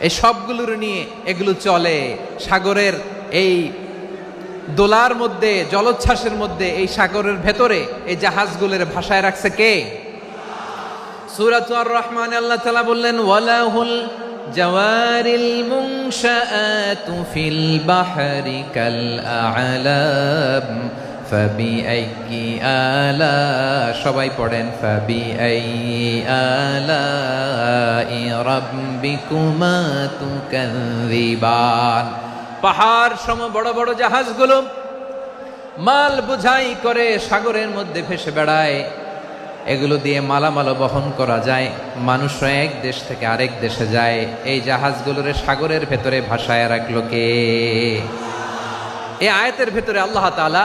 এই সবগুলোর নিয়ে এগুলো চলে। সাগরের এই দোলার মধ্যে, জলোচ্ছ্বাসের মধ্যে, এই সাগরের ভেতরে এই জাহাজগুলোর ভাষায় রাখছে কে? সুরাত রহমান আল্লাহ তালা বললেন, ওয়ালাহুল জওয়ারিল মুনশাআত ফিল বাহরি কাল আ'লাম। ফাবি আই আলা, সবাই পড়েন ফাবি আই আলা ই রব্বিকুমা পাহাড় সম বড় বড় জাহাজগুলো মাল বোঝাই করে সাগরের মধ্যে ভেসে বেড়ায়। এগুলো দিয়ে মালামাল বহন করা যায় মানুষ এক দেশ থেকে আরেক দেশে যায়। এই জাহাজগুলোরে সাগরের ভেতরে ভাসায় রাখল কে? এই আয়তের ভেতরে আল্লাহ তালা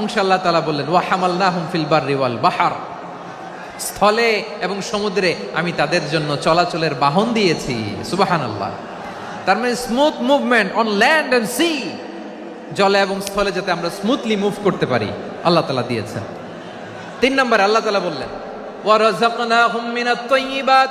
অংশ আল্লাহ তালা বললেন ওয়া হামাল্লাহুম ফিল বাররি ওয়াল বাহার। স্থলে এবং সমুদ্রে আমি তাদের জন্য চলাচলের বাহন দিয়েছি। সুবাহান আল্লাহ তার মানে smooth movement on land and sea জলে এবং স্থলে যাতে আমরা স্মুথলি মুভ করতে পারি, আল্লাহ তালা দিয়েছেন। তিন নম্বর আল্লাহ তালা বললেন ওয়ারাযাকনাহুম মিনাত তাইয়্যিবাত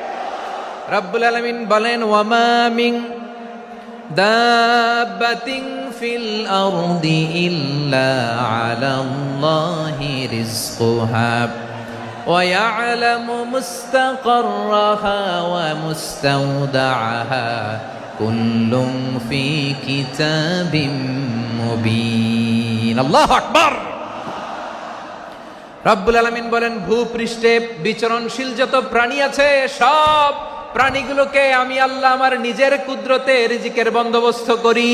রব্বুল আলামিন বলেন ওয়ামা মিন দাব্বাতিন ফিল আরদি ইল্লা আলাল্লাহি রিজকুহা ويعلم مستقرها ومستودعها كل في كتاب مبين الله أكبر রব্বুল আলমিন বলেন ভূপৃষ্ঠে বিচরণশীল যত প্রাণী আছে সব প্রাণীগুলোকে আমি আল্লাহ আমার নিজের কুদরতে রিজিকের বন্দোবস্ত করি।